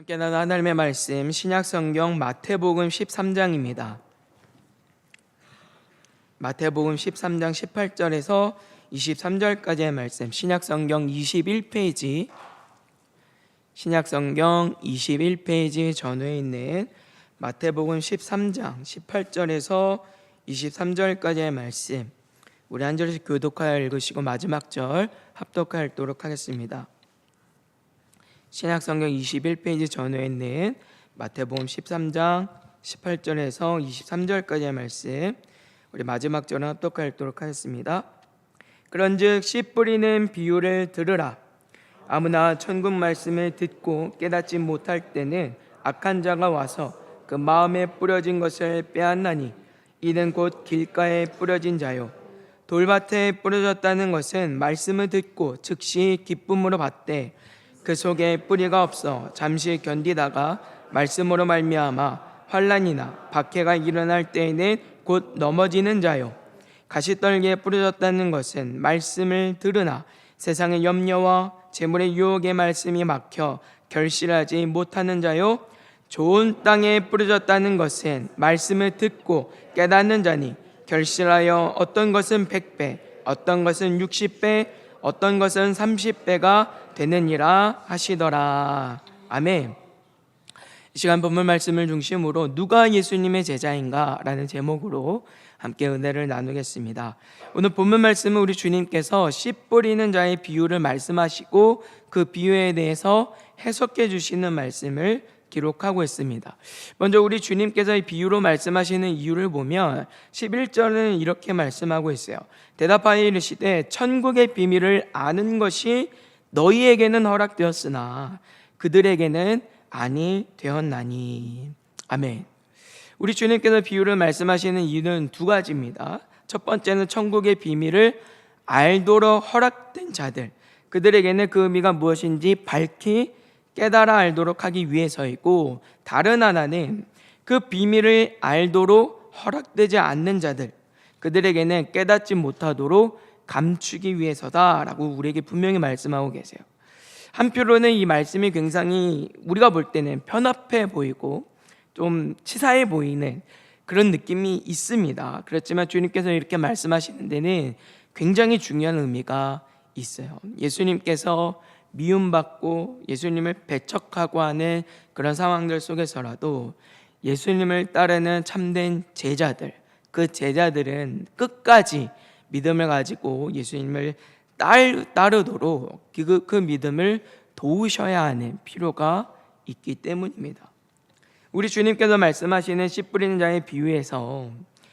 함께 나눈 하나님의 말씀 신약 성경 마태복음 13장입니다. 마태복음 13장 18절에서 23절까지의 말씀 신약 성경 21페이지 신약 성경 21페이지 전후에 있는 마태복음 13장 18절에서 23절까지의 말씀 우리 한 절씩 교독하여 읽으시고 마지막 절 합독하여 읽도록 하겠습니다. 신약성경 21페이지 전후에 있는 마태복음 13장 18절에서 23절까지의 말씀 우리 마지막 절은 합독하여 읽도록 하겠습니다. 그런즉 씨 뿌리는 비유를 들으라 아무나 천국 말씀을 듣고 깨닫지 못할 때는 악한 자가 와서 그 마음에 뿌려진 것을 빼앗나니 이는 곧 길가에 뿌려진 자요 돌밭에 뿌려졌다는 것은 말씀을 듣고 즉시 기쁨으로 받되 그 속에 뿌리가 없어 잠시 견디다가 말씀으로 말미암아 환란이나 박해가 일어날 때에는 곧 넘어지는 자요. 가시떨기에 뿌려졌다는 것은 말씀을 들으나 세상의 염려와 재물의 유혹의 말씀이 막혀 결실하지 못하는 자요. 좋은 땅에 뿌려졌다는 것은 말씀을 듣고 깨닫는 자니 결실하여 어떤 것은 100배 어떤 것은 60배 어떤 것은 30배가 되느니라 하시더라 아멘 이 시간 본문 말씀을 중심으로 누가 예수님의 제자인가라는 제목으로 함께 은혜를 나누겠습니다. 오늘 본문 말씀은 우리 주님께서 씨 뿌리는 자의 비유를 말씀하시고 그 비유에 대해서 해석해 주시는 말씀을 기록하고 있습니다. 먼저 우리 주님께서 이 비유로 말씀하시는 이유를 보면 11절은 이렇게 말씀하고 있어요. 대답하여 이르시되 천국의 비밀을 아는 것이 너희에게는 허락되었으나 그들에게는 아니 되었나니. 아멘. 우리 주님께서 비유를 말씀하시는 이유는 두 가지입니다. 첫 번째는 천국의 비밀을 알도록 허락된 자들. 그들에게는 그 의미가 무엇인지 밝히 깨달아 알도록 하기 위해서이고 다른 하나는 그 비밀을 알도록 허락되지 않는 자들. 그들에게는 깨닫지 못하도록 감추기 위해서다라고 우리에게 분명히 말씀하고 계세요. 한편으로는 이 말씀이 굉장히 우리가 볼 때는 편합해 보이고 좀 치사해 보이는 그런 느낌이 있습니다. 그렇지만 주님께서 이렇게 말씀하시는 데는 굉장히 중요한 의미가 있어요. 예수님께서 미움받고 예수님을 배척하고 하는 그런 상황들 속에서라도 예수님을 따르는 참된 제자들, 그 제자들은 끝까지 믿음을 가지고 예수님을 따르, 따르도록 그, 그 믿음을 도우셔야 하는 필요가 있기 때문입니다. 우리 주님께서 말씀하시는 씨 뿌리는 자의 비유에서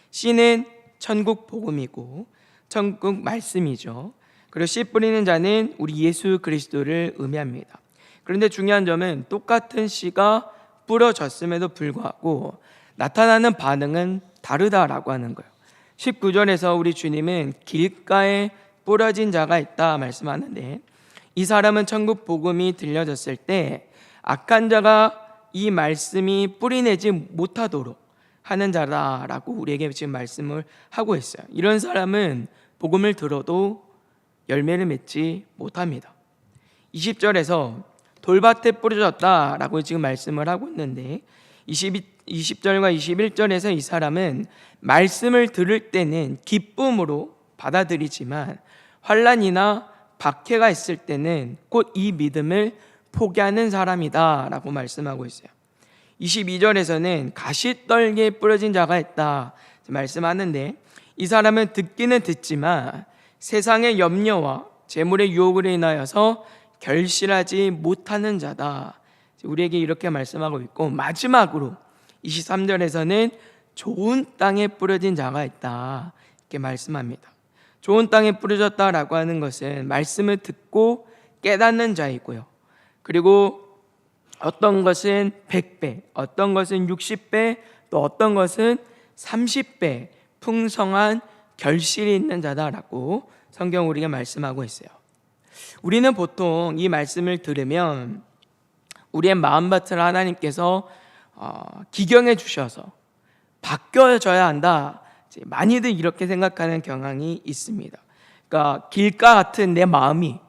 씨는 천국 복음이고 천국 말씀이죠. 그리고 씨 뿌리는 자는 우리 예수 그리스도를 의미합니다. 그런데 중요한 점은 똑같은 씨가 뿌려졌음에도 불구하고 나타나는 반응은 다르다라고 하는 거예요. 19절에서 우리 주님은 길가에 뿌려진 자가 있다 말씀하는데 이 사람은 천국 복음이 들려졌을 때 악한 자가 이 말씀이 뿌리내지 못하도록 하는 자다라고 우리에게 지금 말씀을 하고 있어요. 이런 사람은 복음을 들어도 열매를 맺지 못합니다. 20절에서 돌밭에 뿌려졌다라고 지금 말씀을 하고 있는데 22, 20절과 21절에서 이 사람은 말씀을 들을 때는 기쁨으로 받아들이지만 환란이나 박해가 있을 때는 곧 이 믿음을 포기하는 사람이다라고 말씀하고 있어요. 22절에서는 가시떨기에 뿌려진 자가 있다 말씀하는데 이 사람은 듣기는 듣지만 세상의 염려와 재물의 유혹으로 인하여서 결실하지 못하는 자다. 우리에게 이렇게 말씀하고 있고 마지막으로 23절에서는 좋은 땅에 뿌려진 자가 있다. 이렇게 말씀합니다. 좋은 땅에 뿌려졌다라고 하는 것은 말씀을 듣고 깨닫는 자이고요. 그리고 어떤 것은 100배, 어떤 것은 60배, 또 어떤 것은 30배 풍성한 결실이 있는 자다라고 성경 우리가 말씀하고 있어요. 우리는 보통 이 말씀을 들으면 우리의 마음밭을 하나님께서 어, 기경해 주셔서 바뀌어져야 한다. 많이들 이렇게 생각하는 경향이 있습니다. 그러니까 길가 같은 내 마음이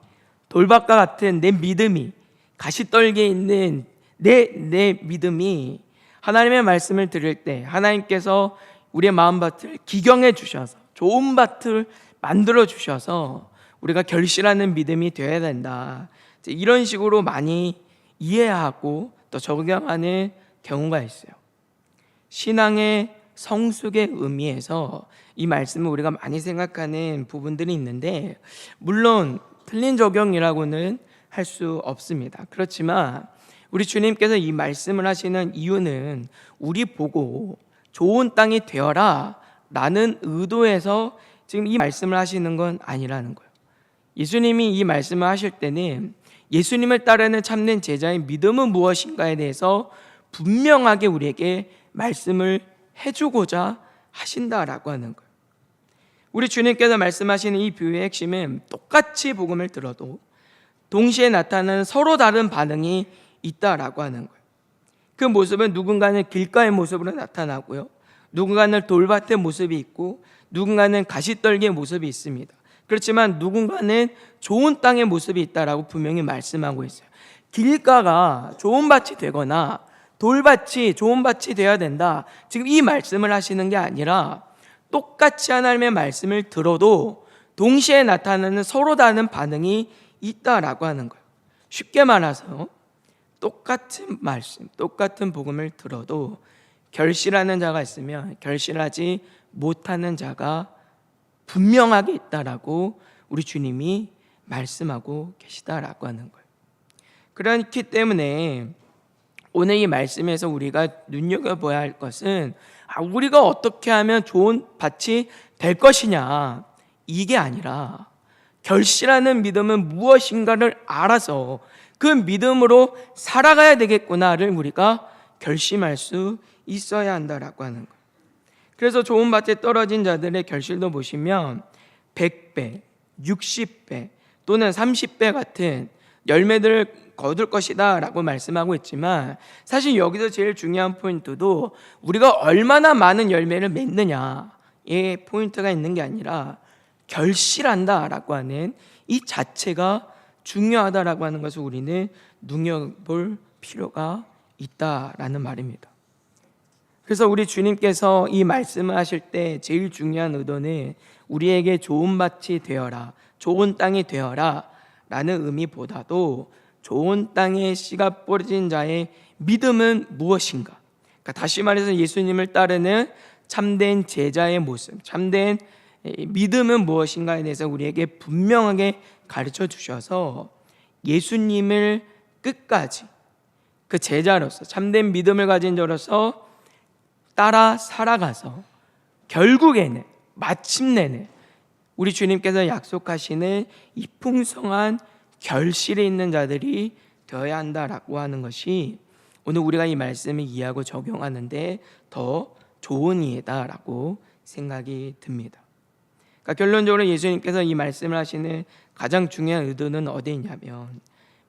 돌밭과 같은 내 믿음이 가시떨기에 있는 내, 내 믿음이 하나님의 말씀을 들을 때 하나님께서 우리의 마음밭을 기경해 주셔서 좋은 밭을 만들어 주셔서 우리가 결실하는 믿음이 되어야 된다. 이런 식으로 많이 이해하고 또 적용하는 경우가 있어요. 신앙의 성숙의 의미에서 이 말씀을 우리가 많이 생각하는 부분들이 있는데 물론 틀린 적용이라고는 할 수 없습니다. 그렇지만 우리 주님께서 이 말씀을 하시는 이유는 우리 보고 좋은 땅이 되어라 라는 의도에서 지금 이 말씀을 하시는 건 아니라는 거예요. 예수님이 이 말씀을 하실 때는 예수님을 따르는 참된 제자의 믿음은 무엇인가에 대해서 분명하게 우리에게 말씀을 해주고자 하신다라고 하는 거예요. 우리 주님께서 말씀하시는 이 비유의 핵심은 똑같이 복음을 들어도 동시에 나타나는 서로 다른 반응이 있다라고 하는 거예요. 그 모습은 누군가는 길가의 모습으로 나타나고요. 누군가는 돌밭의 모습이 있고 누군가는 가시떨기의 모습이 있습니다. 그렇지만 누군가는 좋은 땅의 모습이 있다라고 분명히 말씀하고 있어요. 길가가 좋은 밭이 되거나 돌밭이 좋은 밭이 되어야 된다. 지금 이 말씀을 하시는 게 아니라 똑같이 하나님의 말씀을 들어도 동시에 나타나는 서로 다른 반응이 있다라고 하는 거예요. 쉽게 말해서 똑같은 말씀, 똑같은 복음을 들어도 결실하는 자가 있으면 결실하지 못하는 자가 분명하게 있다라고 우리 주님이 말씀하고 계시다라고 하는 거예요. 그렇기 때문에 오늘 이 말씀에서 우리가 눈여겨봐야 할 것은 아, 우리가 어떻게 하면 좋은 밭이 될 것이냐 이게 아니라 결실하는 믿음은 무엇인가를 알아서 그 믿음으로 살아가야 되겠구나를 우리가 결심할 수 있어야 한다라고 하는 거예요. 그래서 좋은 밭에 떨어진 자들의 결실도 보시면 100배, 60배 또는 30배 같은 열매들을 거둘 것이다 라고 말씀하고 있지만 사실 여기서 제일 중요한 포인트도 우리가 얼마나 많은 열매를 맺느냐의 포인트가 있는 게 아니라 결실한다 라고 하는 이 자체가 중요하다라고 하는 것을 우리는 눈여볼 필요가 있다라는 말입니다. 그래서 우리 주님께서 이 말씀을 하실 때 제일 중요한 의도는 우리에게 좋은 밭이 되어라, 좋은 땅이 되어라 라는 의미보다도 좋은 땅에 씨가 뿌려진 자의 믿음은 무엇인가? 그러니까 다시 말해서 예수님을 따르는 참된 제자의 모습, 참된 믿음은 무엇인가에 대해서 우리에게 분명하게 가르쳐 주셔서 예수님을 끝까지 그 제자로서 참된 믿음을 가진 자로서 따라 살아가서 결국에는 마침내는 우리 주님께서 약속하시는 이 풍성한 결실에 있는 자들이 되어야 한다라고 하는 것이 오늘 우리가 이 말씀을 이해하고 적용하는데 더 좋은 이해다라고 생각이 듭니다. 그러니까 결론적으로 예수님께서 이 말씀을 하시는 가장 중요한 의도는 어디에 있냐면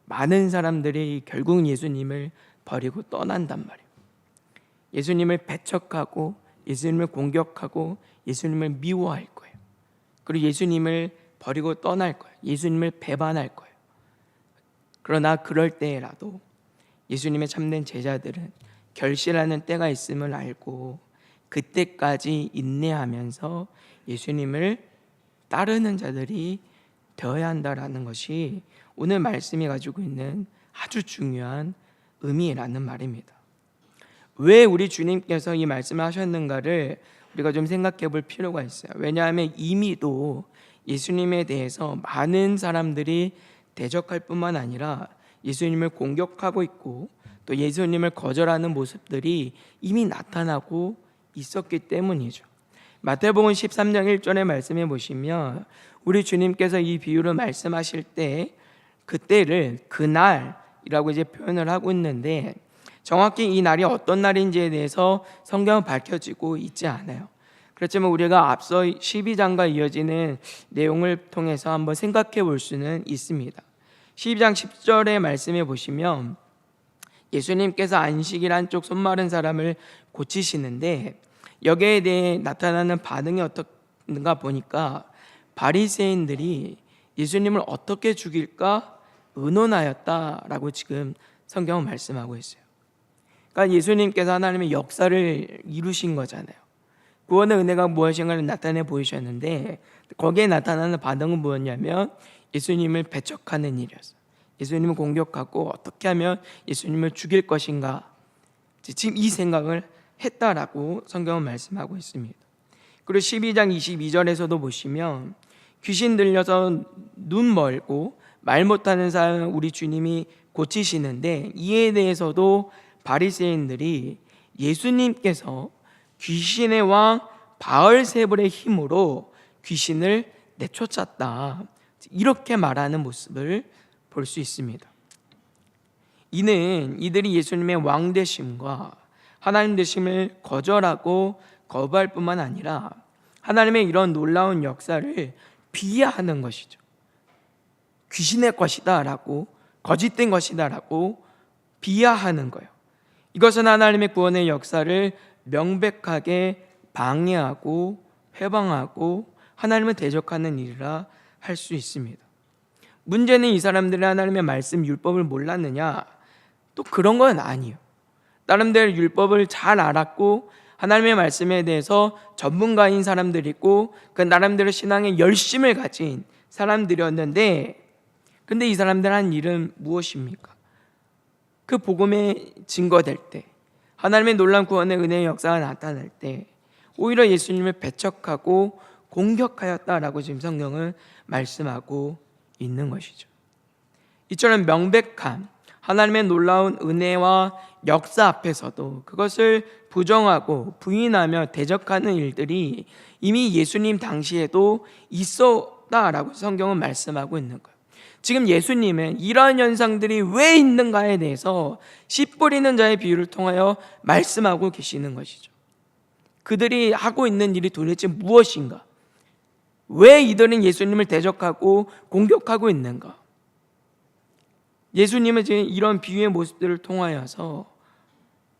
많은 사람들이 결국 예수님을 버리고 떠난단 말이에요. 예수님을 배척하고 예수님을 공격하고 예수님을 미워할 거예요. 그리고 예수님을 버리고 떠날 거예요. 예수님을 배반할 거예요. 그러나 그럴 때라도 예수님의 참된 제자들은 결실하는 때가 있음을 알고 그때까지 인내하면서 예수님을 따르는 자들이 되어야 한다라는 것이 오늘 말씀이 가지고 있는 아주 중요한 의미라는 말입니다. 왜 우리 주님께서 이 말씀을 하셨는가를 우리가 좀 생각해 볼 필요가 있어요. 왜냐하면 이미도 예수님에 대해서 많은 사람들이 대적할 뿐만 아니라 예수님을 공격하고 있고 또 예수님을 거절하는 모습들이 이미 나타나고 있었기 때문이죠. 마태복음 13장 1절의 말씀해 보시면 우리 주님께서 이 비유를 말씀하실 때 그때를 그날이라고 이제 표현을 하고 있는데 정확히 이 날이 어떤 날인지에 대해서 성경은 밝혀지고 있지 않아요. 그렇지만 우리가 앞서 12장과 이어지는 내용을 통해서 한번 생각해 볼 수는 있습니다. 12장 10절의 말씀에 보시면 예수님께서 안식일 한쪽 손 마른 사람을 고치시는데 여기에 대해 나타나는 반응이 어떤가 보니까 바리새인들이 예수님을 어떻게 죽일까 의논하였다라고 지금 성경은 말씀하고 있어요. 그러니까 예수님께서 하나님의 역사를 이루신 거잖아요. 구원의 은혜가 무엇인가를 나타내 보이셨는데 거기에 나타나는 반응은 뭐였냐면 예수님을 배척하는 일이었어요. 예수님을 공격하고 어떻게 하면 예수님을 죽일 것인가 지금 이 생각을 했다라고 성경은 말씀하고 있습니다. 그리고 12장 22절에서도 보시면 귀신 들려서 눈 멀고 말 못하는 사람 우리 주님이 고치시는데 이에 대해서도 바리새인들이 예수님께서 귀신의 왕 바알세불의 힘으로 귀신을 내쫓았다. 이렇게 말하는 모습을 볼 수 있습니다. 이는 이들이 예수님의 왕 되심과 하나님 되심을 거절하고 거부할 뿐만 아니라 하나님의 이런 놀라운 역사를 비하하는 것이죠. 귀신의 것이다라고 거짓된 것이다라고 비하하는 거예요. 이것은 하나님의 구원의 역사를 명백하게 방해하고 회방하고 하나님을 대적하는 일이라 할 수 있습니다. 문제는 이 사람들이 하나님의 말씀 율법을 몰랐느냐? 또 그런 건 아니에요. 나름대로 율법을 잘 알았고 하나님의 말씀에 대해서 전문가인 사람들이 있고 그 나름대로 신앙에 열심을 가진 사람들이었는데 근데 이 사람들 한 일은 무엇입니까? 그 복음에 증거될 때 하나님의 놀라운 구원의 은혜의 역사가 나타날 때 오히려 예수님을 배척하고 공격하였다라고 지금 성경은 말씀하고 있는 것이죠. 이처럼 명백한 하나님의 놀라운 은혜와 역사 앞에서도 그것을 부정하고 부인하며 대적하는 일들이 이미 예수님 당시에도 있었다라고 성경은 말씀하고 있는 거예요. 지금 예수님은 이러한 현상들이 왜 있는가에 대해서 씨 뿌리는 자의 비유를 통하여 말씀하고 계시는 것이죠. 그들이 하고 있는 일이 도대체 무엇인가? 왜 이들은 예수님을 대적하고 공격하고 있는가? 예수님은 지금 이런 비유의 모습들을 통하여서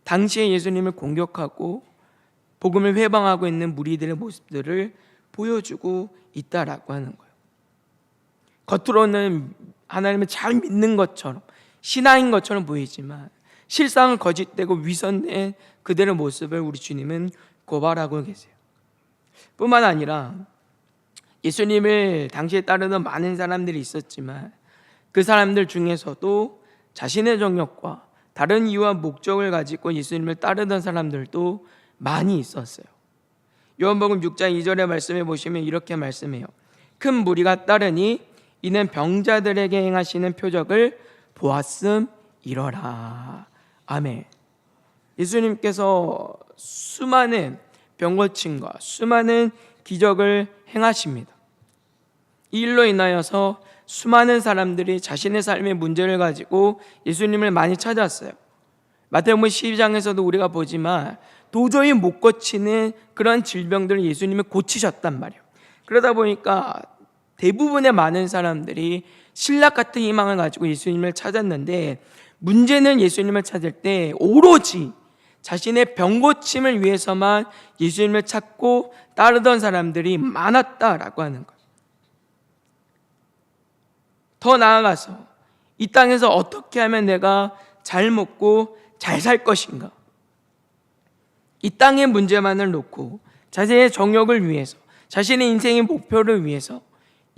당시에 예수님을 공격하고 복음을 회방하고 있는 무리들의 모습들을 보여주고 있다라고 하는 거예요. 겉으로는 하나님을 잘 믿는 것처럼 신앙인 것처럼 보이지만 실상은 거짓되고 위선된 그들의 모습을 우리 주님은 고발하고 계세요. 뿐만 아니라 예수님을 당시에 따르던 많은 사람들이 있었지만 그 사람들 중에서도 자신의 정욕과 다른 이유와 목적을 가지고 예수님을 따르던 사람들도 많이 있었어요. 요한복음 6장 2절의 말씀에 보시면 이렇게 말씀해요. 큰 무리가 따르니 이는 병자들에게 행하시는 표적을 보았음 이러라. 아멘. 예수님께서 수많은 병고침과 수많은 기적을 행하십니다. 이 일로 인하여서 수많은 사람들이 자신의 삶의 문제를 가지고 예수님을 많이 찾았어요. 마태복음 12장에서도 우리가 보지만 도저히 못 고치는 그런 질병들을 예수님이 고치셨단 말이에요. 그러다 보니까 대부분의 많은 사람들이 신락 같은 희망을 가지고 예수님을 찾았는데 문제는 예수님을 찾을 때 오로지 자신의 병 고침을 위해서만 예수님을 찾고 따르던 사람들이 많았다라고 하는 거예요. 더 나아가서 이 땅에서 어떻게 하면 내가 잘 먹고 잘 살 것인가? 이 땅의 문제만을 놓고 자신의 정욕을 위해서 자신의 인생의 목표를 위해서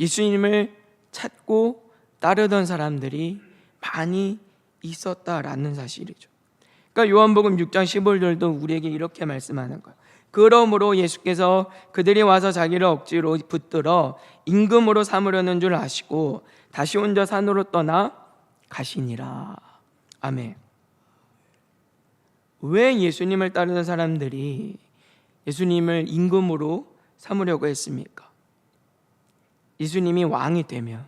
예수님을 찾고 따르던 사람들이 많이 있었다라는 사실이죠. 그러니까 요한복음 6장 15절도 우리에게 이렇게 말씀하는 거예요. 그러므로 예수께서 그들이 와서 자기를 억지로 붙들어 임금으로 삼으려는 줄 아시고 다시 혼자 산으로 떠나 가시니라. 아멘. 왜 예수님을 따르는 사람들이 예수님을 임금으로 삼으려고 했습니까? 예수님이 왕이 되면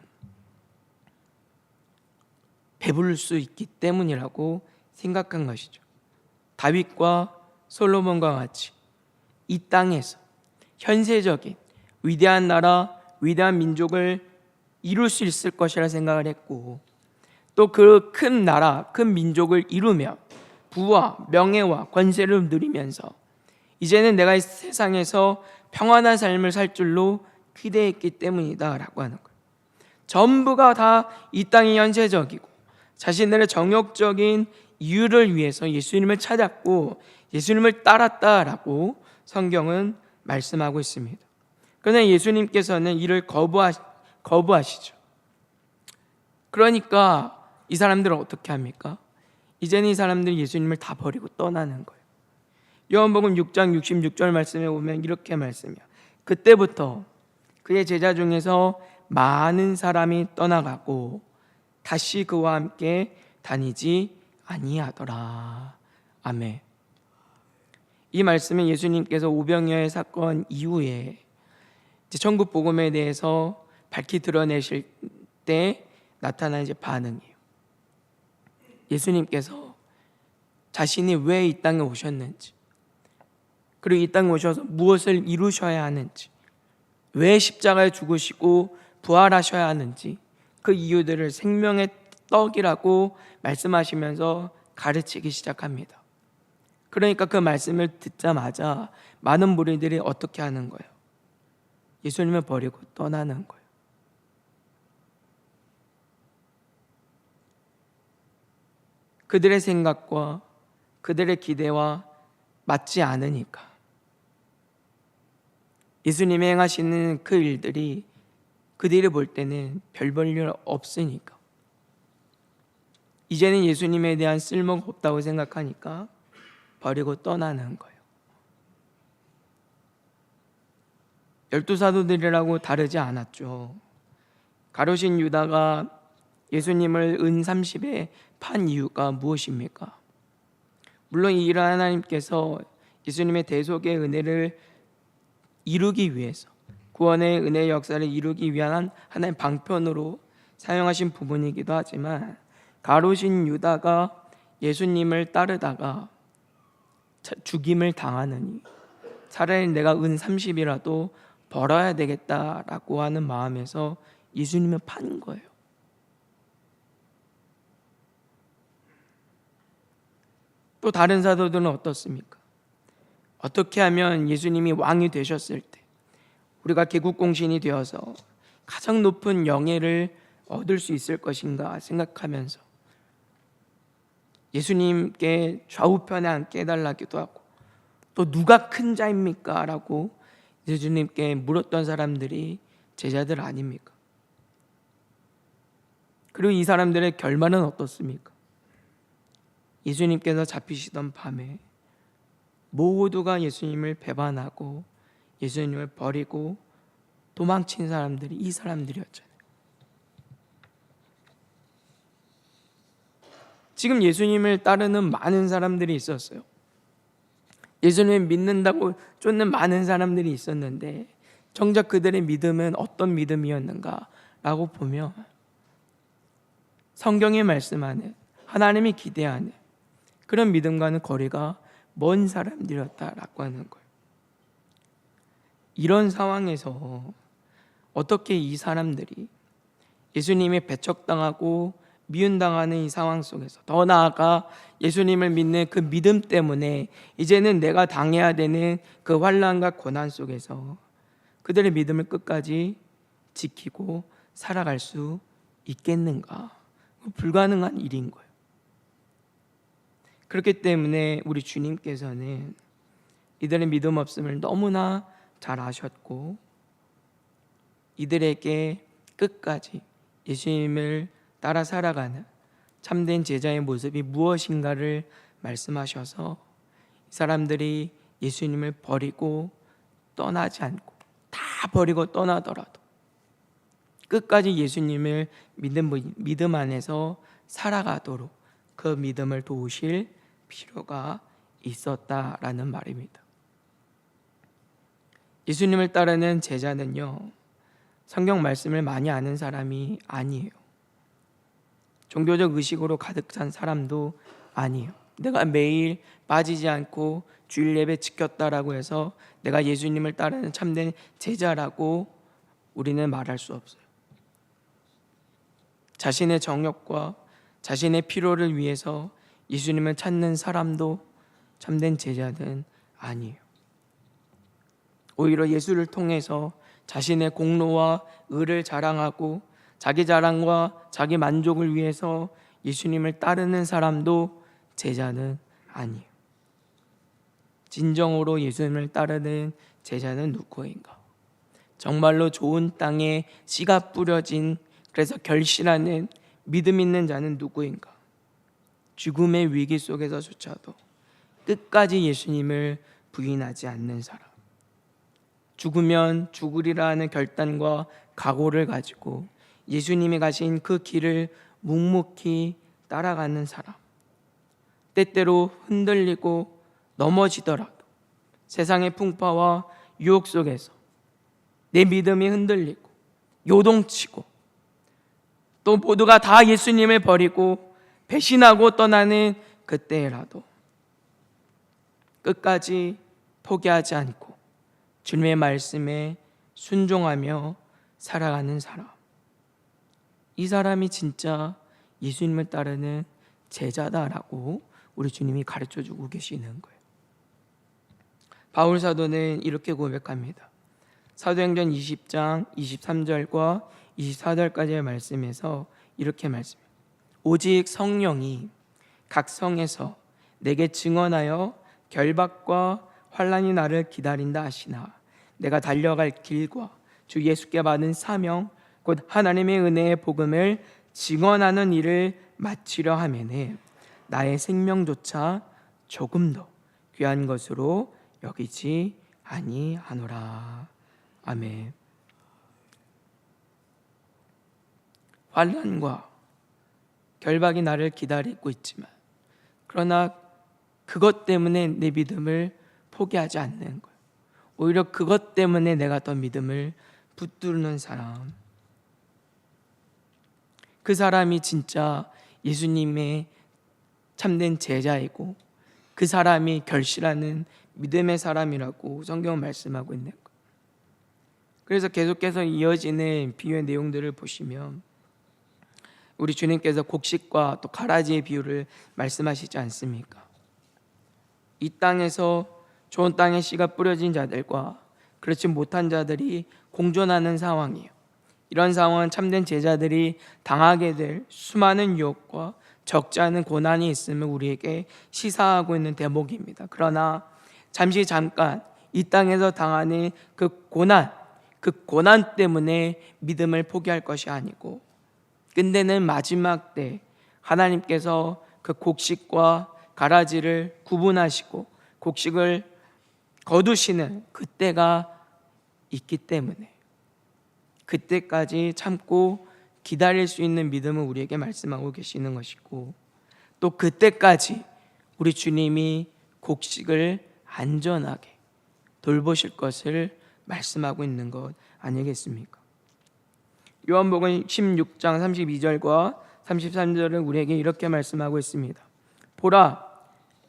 배부를 수 있기 때문이라고 생각한 것이죠. 다윗과 솔로몬과 같이 이 땅에서 현세적인 위대한 나라, 위대한 민족을 이룰 수 있을 것이라 생각을 했고 또 그 큰 나라, 큰 민족을 이루며 부와 명예와 권세를 누리면서 이제는 내가 이 세상에서 평안한 삶을 살 줄로 기대했기 때문이다라고 하는 거예요. 전부가 다 이 땅이 현세적이고 자신들의 정욕적인 이유를 위해서 예수님을 찾았고 예수님을 따랐다라고 성경은 말씀하고 있습니다. 그러나 예수님께서는 이를 거부하, 거부하시죠. 그러니까 이 사람들은 어떻게 합니까? 이제는 이 사람들이 예수님을 다 버리고 떠나는 거예요. 요한복음 6장 66절 말씀에 보면 이렇게 말씀이요. 그때부터 그의 제자 중에서 많은 사람이 떠나가고 다시 그와 함께 다니지 아니하더라. 아멘. 이 말씀은 예수님께서 오병이어의 사건 이후에 천국 복음에 대해서 밝히 드러내실 때 나타난 이제 반응이에요. 예수님께서 자신이 왜 이 땅에 오셨는지, 그리고 이 땅에 오셔서 무엇을 이루셔야 하는지, 왜 십자가에 죽으시고 부활하셔야 하는지 그 이유들을 생명의 떡이라고 말씀하시면서 가르치기 시작합니다. 그러니까 그 말씀을 듣자마자 많은 무리들이 어떻게 하는 거예요? 예수님을 버리고 떠나는 거예요. 그들의 생각과 그들의 기대와 맞지 않으니까 예수님이 행하시는 그 일들이 그들이 볼 때는 별 볼일 없으니까 이제는 예수님에 대한 쓸모가 없다고 생각하니까 버리고 떠나는 거예요. 열두 사도들이라고 다르지 않았죠. 가로신 유다가 예수님을 은 30에 판 이유가 무엇입니까? 물론 이 일을 하나님께서 예수님의 대속의 은혜를 이루기 위해서 구원의 은혜의 역사를 이루기 위한 하나의 방편으로 사용하신 부분이기도 하지만 가로신 유다가 예수님을 따르다가 죽임을 당하느니 차라리 내가 은 30이라도 벌어야 되겠다라고 하는 마음에서 예수님을 판 거예요. 또 다른 사도들은 어떻습니까? 어떻게 하면 예수님이 왕이 되셨을 때 우리가 개국 공신이 되어서 가장 높은 영예를 얻을 수 있을 것인가 생각하면서 예수님께 좌우편에 앉게 해달라기도 하고 또 누가 큰 자입니까? 라고 예수님께 물었던 사람들이 제자들 아닙니까? 그리고 이 사람들의 결말은 어떻습니까? 예수님께서 잡히시던 밤에 모두가 예수님을 배반하고 예수님을 버리고 도망친 사람들이 이 사람들이었잖아요. 지금 예수님을 따르는 많은 사람들이 있었어요. 예수님을 믿는다고 쫓는 많은 사람들이 있었는데 정작 그들의 믿음은 어떤 믿음이었는가라고 보면 성경에 말씀하는 하나님이 기대하는 그런 믿음과는 거리가 먼 사람들이었다라고 하는 거예요. 이런 상황에서 어떻게 이 사람들이 예수님이 배척당하고 미움당하는 이 상황 속에서 더 나아가 예수님을 믿는 그 믿음 때문에 이제는 내가 당해야 되는 그 환란과 고난 속에서 그들의 믿음을 끝까지 지키고 살아갈 수 있겠는가? 불가능한 일인 거예요. 그렇기 때문에 우리 주님께서는 이들의 믿음 없음을 너무나 잘 아셨고 이들에게 끝까지 예수님을 따라 살아가는 참된 제자의 모습이 무엇인가를 말씀하셔서 이 사람들이 예수님을 버리고 떠나지 않고 다 버리고 떠나더라도 끝까지 예수님을 믿음, 믿음 안에서 살아가도록 그 믿음을 도우실 필요가 있었다라는 말입니다. 예수님을 따르는 제자는요, 성경 말씀을 많이 아는 사람이 아니에요. 종교적 의식으로 가득 찬 사람도 아니에요. 내가 매일 빠지지 않고 주일 예배 지켰다라고 해서 내가 예수님을 따르는 참된 제자라고 우리는 말할 수 없어요. 자신의 정욕과 자신의 필요를 위해서 예수님을 찾는 사람도 참된 제자는 아니에요. 오히려 예수를 통해서 자신의 공로와 의를 자랑하고 자기 자랑과 자기 만족을 위해서 예수님을 따르는 사람도 제자는 아니에요. 진정으로 예수님을 따르는 제자는 누구인가? 정말로 좋은 땅에 씨가 뿌려진 그래서 결실하는 믿음 있는 자는 누구인가? 죽음의 위기 속에서조차도 끝까지 예수님을 부인하지 않는 사람. 죽으면 죽으리라는 결단과 각오를 가지고 예수님이 가신 그 길을 묵묵히 따라가는 사람. 때때로 흔들리고 넘어지더라도 세상의 풍파와 유혹 속에서 내 믿음이 흔들리고 요동치고 또 모두가 다 예수님을 버리고 배신하고 떠나는 그때라도 끝까지 포기하지 않고 주님의 말씀에 순종하며 살아가는 사람. 이 사람이 진짜 예수님을 따르는 제자다라고 우리 주님이 가르쳐 주고 계시는 거예요. 바울 사도는 이렇게 고백합니다. 사도행전 20장 23절과 24절까지의 말씀에서 이렇게 말씀해요. 오직 성령이 각 성에서 내게 증언하여 결박과 환란이 나를 기다린다 하시나 내가 달려갈 길과 주 예수께 받은 사명 곧 하나님의 은혜의 복음을 증언하는 일을 마치려 하면은 나의 생명조차 조금 더 귀한 것으로 여기지 아니하노라. 아멘. 환란과 결박이 나를 기다리고 있지만 그러나 그것 때문에 내 믿음을 포기하지 않는 거예요. 오히려 그것 때문에 내가 더 믿음을 붙드는 사람. 그 사람이 진짜 예수님의 참된 제자이고 그 사람이 결실하는 믿음의 사람이라고 성경은 말씀하고 있는 거예요. 그래서 계속해서 이어지는 비유의 내용들을 보시면 우리 주님께서 곡식과 또 가라지의 비유를 말씀하시지 않습니까? 이 땅에서 좋은 땅에 씨가 뿌려진 자들과 그렇지 못한 자들이 공존하는 상황이에요. 이런 상황은 참된 제자들이 당하게 될 수많은 유혹과 적지 않은 고난이 있음을 우리에게 시사하고 있는 대목입니다. 그러나 잠시 잠깐 이 땅에서 당하는 그 고난, 그 고난 때문에 믿음을 포기할 것이 아니고 끝내는 마지막 때 하나님께서 그 곡식과 가라지를 구분하시고 곡식을 거두시는 그때가 있기 때문에 그때까지 참고 기다릴 수 있는 믿음을 우리에게 말씀하고 계시는 것이고 또 그때까지 우리 주님이 곡식을 안전하게 돌보실 것을 말씀하고 있는 것 아니겠습니까? 요한복음 16장 32절과 33절은 우리에게 이렇게 말씀하고 있습니다. 보라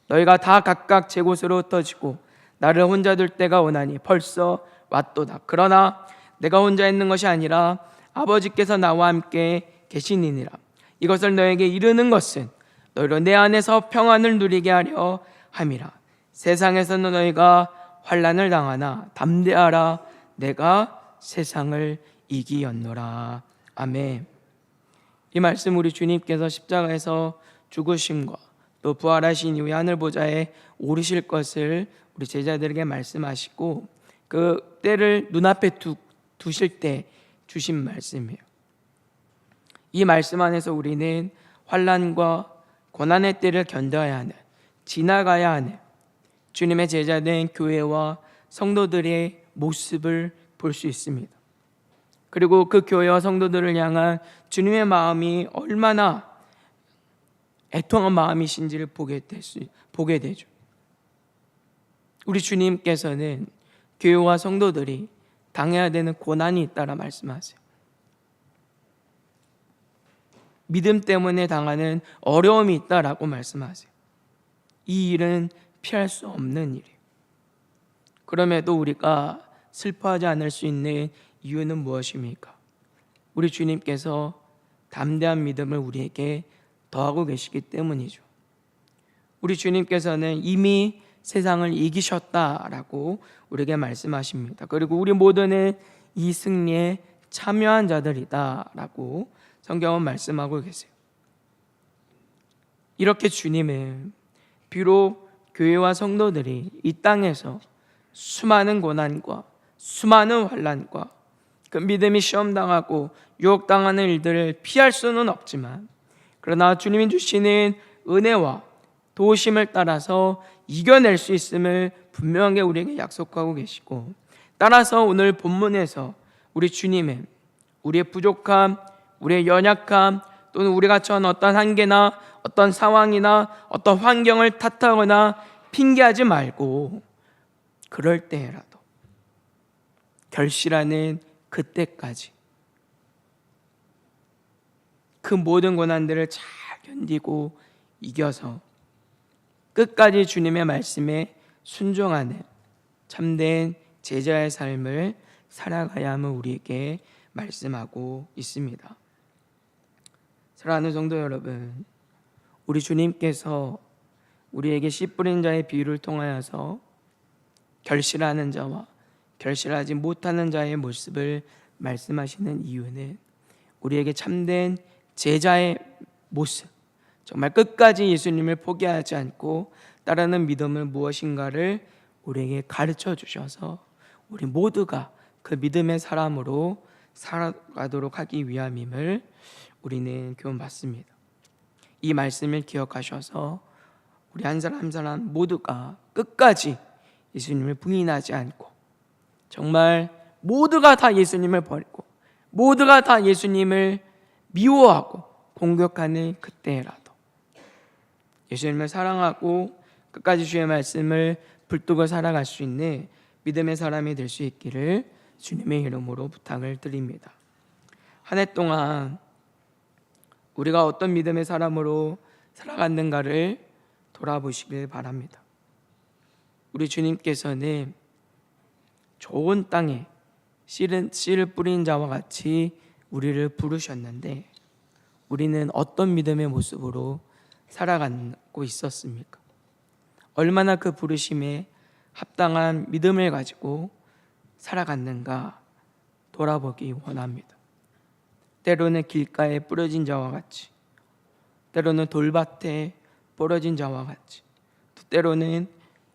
너희가 다 각각 제 곳으로 흩어지고 나를 혼자 둘 때가 오나니 벌써 왔도다. 그러나 내가 혼자 있는 것이 아니라 아버지께서 나와 함께 계시니니라. 이것을 너에게 이르는 것은 너희로 내 안에서 평안을 누리게 하려 함이라. 세상에서는 너희가 환란을 당하나 담대하라. 내가 세상을 이기었노라. 아멘. 이 말씀 우리 주님께서 십자가에서 죽으심과 또 부활하신 이후에 하늘 보좌에 오르실 것을 우리 제자들에게 말씀하시고 그 때를 눈앞에 두, 두실 때 주신 말씀이에요. 이 말씀 안에서 우리는 환란과 고난의 때를 견뎌야 하는 지나가야 하는 주님의 제자된 교회와 성도들의 모습을 볼 수 있습니다. 그리고 그 교회와 성도들을 향한 주님의 마음이 얼마나 애통한 마음이신지를 보게, 될수, 보게 되죠. 우리 주님께서는 교회와 성도들이 당해야 되는 고난이 있다라 말씀하세요. 믿음 때문에 당하는 어려움이 있다라고 말씀하세요. 이 일은 피할 수 없는 일이에요. 그럼에도 우리가 슬퍼하지 않을 수 있는 이유는 무엇입니까? 우리 주님께서 담대한 믿음을 우리에게 더하고 계시기 때문이죠. 우리 주님께서는 이미 세상을 이기셨다라고 우리에게 말씀하십니다. 그리고 우리 모두는 이 승리에 참여한 자들이다라고 성경은 말씀하고 계세요. 이렇게 주님은 비록 교회와 성도들이 이 땅에서 수많은 고난과 수많은 환란과 그 믿음이 시험당하고 유혹당하는 일들을 피할 수는 없지만 그러나 주님이 주시는 은혜와 도우심을 따라서 이겨낼 수 있음을 분명하게 우리에게 약속하고 계시고 따라서 오늘 본문에서 우리 주님은 우리의 부족함, 우리의 연약함 또는 우리가 처한 어떤 한계나 어떤 상황이나 어떤 환경을 탓하거나 핑계하지 말고 그럴 때라도 결실하는 그때까지 그 모든 고난들을 잘 견디고 이겨서 끝까지 주님의 말씀에 순종하는 참된 제자의 삶을 살아가야 함을 우리에게 말씀하고 있습니다. 사랑하는 성도 여러분, 우리 주님께서 우리에게 씨 뿌린 자의 비유를 통하여서 결실하는 자와 결실하지 못하는 자의 모습을 말씀하시는 이유는 우리에게 참된 제자의 모습, 정말 끝까지 예수님을 포기하지 않고 따르는 믿음은 무엇인가를 우리에게 가르쳐 주셔서 우리 모두가 그 믿음의 사람으로 살아가도록 하기 위함임을 우리는 교훈받습니다. 이 말씀을 기억하셔서 우리 한 사람 한 사람 모두가 끝까지 예수님을 부인하지 않고 정말 모두가 다 예수님을 버리고 모두가 다 예수님을 미워하고 공격하는 그때라도 예수님을 사랑하고 끝까지 주의 말씀을 불두고 살아갈 수 있는 믿음의 사람이 될 수 있기를 주님의 이름으로 부탁을 드립니다. 한 해 동안 우리가 어떤 믿음의 사람으로 살아갔는가를 돌아보시길 바랍니다. 우리 주님께서는 좋은 땅에 씨를, 뿌린 자와 같이 우리를 부르셨는데 우리는 어떤 믿음의 모습으로 살아가고 있었습니까? 얼마나 그 부르심에 합당한 믿음을 가지고 살아갔는가 돌아보기 원합니다. 때로는 길가에 뿌려진 자와 같이, 때로는 돌밭에 뿌려진 자와 같이, 또 때로는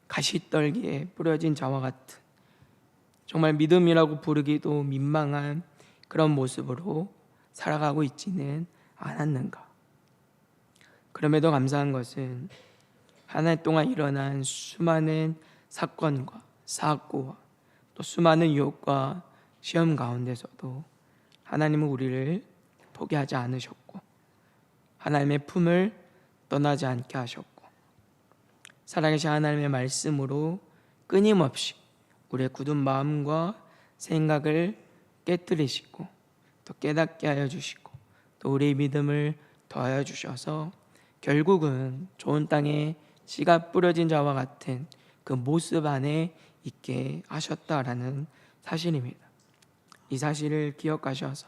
가시떨기에 뿌려진 자와 같은 정말 믿음이라고 부르기도 민망한 그런 모습으로 살아가고 있지는 않았는가. 그럼에도 감사한 것은 한 해 동안 일어난 수많은 사건과 사고와 또 수많은 유혹과 시험 가운데서도 하나님은 우리를 포기하지 않으셨고 하나님의 품을 떠나지 않게 하셨고 살아계신 하나님의 말씀으로 끊임없이 우리의 굳은 마음과 생각을 깨뜨리시고 또 깨닫게 하여 주시고 또 우리의 믿음을 더하여 주셔서 결국은 좋은 땅에 씨가 뿌려진 자와 같은 그 모습 안에 있게 하셨다라는 사실입니다. 이 사실을 기억하셔서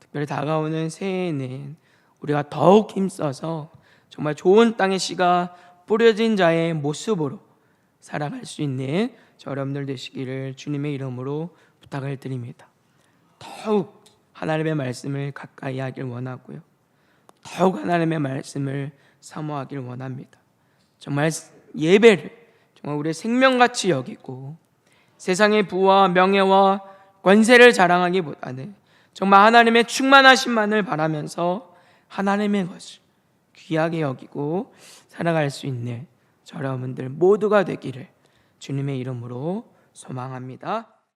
특별히 다가오는 새해에는 우리가 더욱 힘써서 정말 좋은 땅의 씨가 뿌려진 자의 모습으로 살아갈 수 있는 저 여러분들 되시기를 주님의 이름으로 부탁을 드립니다. 더욱 하나님의 말씀을 가까이 하길 원하고요. 더욱 하나님의 말씀을 사모하길 원합니다. 정말 예배를 정말 우리의 생명같이 여기고 세상의 부와 명예와 권세를 자랑하기보다는 정말 하나님의 충만하심만을 바라면서 하나님의 것을 귀하게 여기고 살아갈 수 있는 저 여러분들 모두가 되기를 주님의 이름으로 소망합니다.